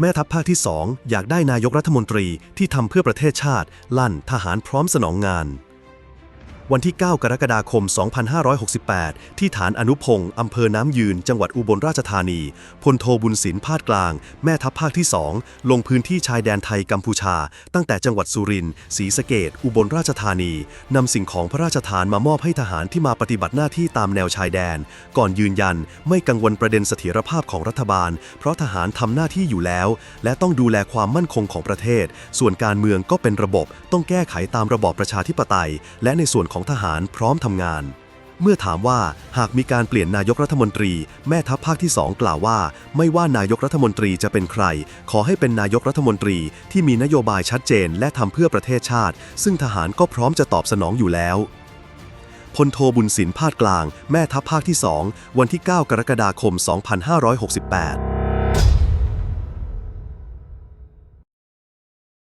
แม่ทัพภาคที่ 2 อยากได้นายกรัฐมนตรีที่ทำเพื่อประเทศชาติ ลั่นทหารพร้อมสนองงาน วันที่ 9 กรกฎาคม 2568 ที่ฐานอนุพงศ์อำเภอน้ำยืน จังหวัดอุบลราชธานี พลโทบุญสินพาดกลาง แม่ทัพภาคที่ 2 ลงพื้นที่ชายแดนไทยกัมพูชา ตั้งแต่จังหวัดสุรินทร์ ศรีสะเกดอุบลราชธานี นำสิ่งของพระราชทานมามอบให้ทหารที่มาปฏิบัติหน้าที่ตามแนวชายแดน ก่อนยืนยันไม่กังวลประเด็นเสถียรภาพของรัฐบาล เพราะทหารทำหน้าที่อยู่แล้ว และต้องดูแลความมั่นคงของประเทศ ส่วนการเมืองก็เป็นระบบต้องแก้ไขตามระบอบประชาธิปไตย และในส่วนของทหารพร้อมทำงาน เมื่อถามว่าหากมีการเปลี่ยนนายกรัฐมนตรีแม่ทัพภาคที่2กล่าวว่า ไม่ว่านายกรัฐมนตรีจะเป็นใคร ขอให้เป็นนายกรัฐมนตรีที่มีนโยบายชัดเจนและทำเพื่อประเทศชาติ ซึ่งทหารก็พร้อมจะตอบสนองอยู่แล้วพลโทบุญสินพาดกลาง แม่ทัพภาคที่ 2 วันที่ 9 กรกฎาคม 2568